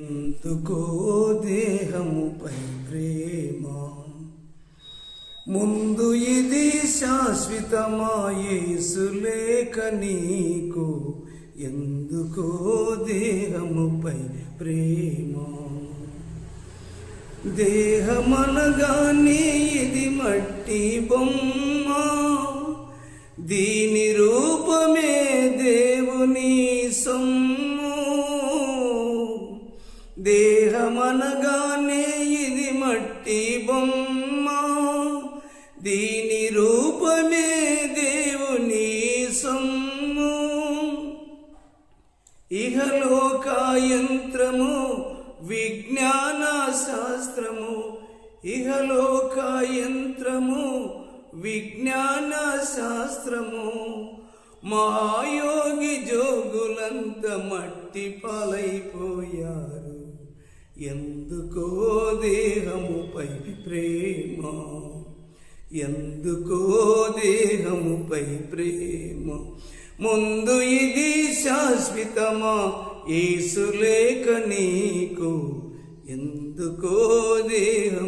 ఎందుకో దేహముపై ప్రేమ? ముందు ఇది శాశ్వతమాయేసులేక నీకు? ఎందుకో దేహముపై ప్రేమ? దేహమనగానే ఇది మట్టి బొమ్మ. దీని రూపమే దేవుని సొమ్మ. దేహమనగానే ఇది మట్టి బొమ్మ. దీని రూపమే దేవుని సొమ్ము. ఇహలోక యంత్రము విజ్ఞాన శాస్త్రము ఇహలోక యంత్రము విజ్ఞాన శాస్త్రము మహాయోగి జోగులంత మట్టి పాలైపోయారు. ఎందుకో దేహముపై ప్రేమ? ఎందుకో దేహముపై ప్రేమ? ముందు ఇది శాశ్వతమా? ఏసులేక నీకు ఎందుకో దేహం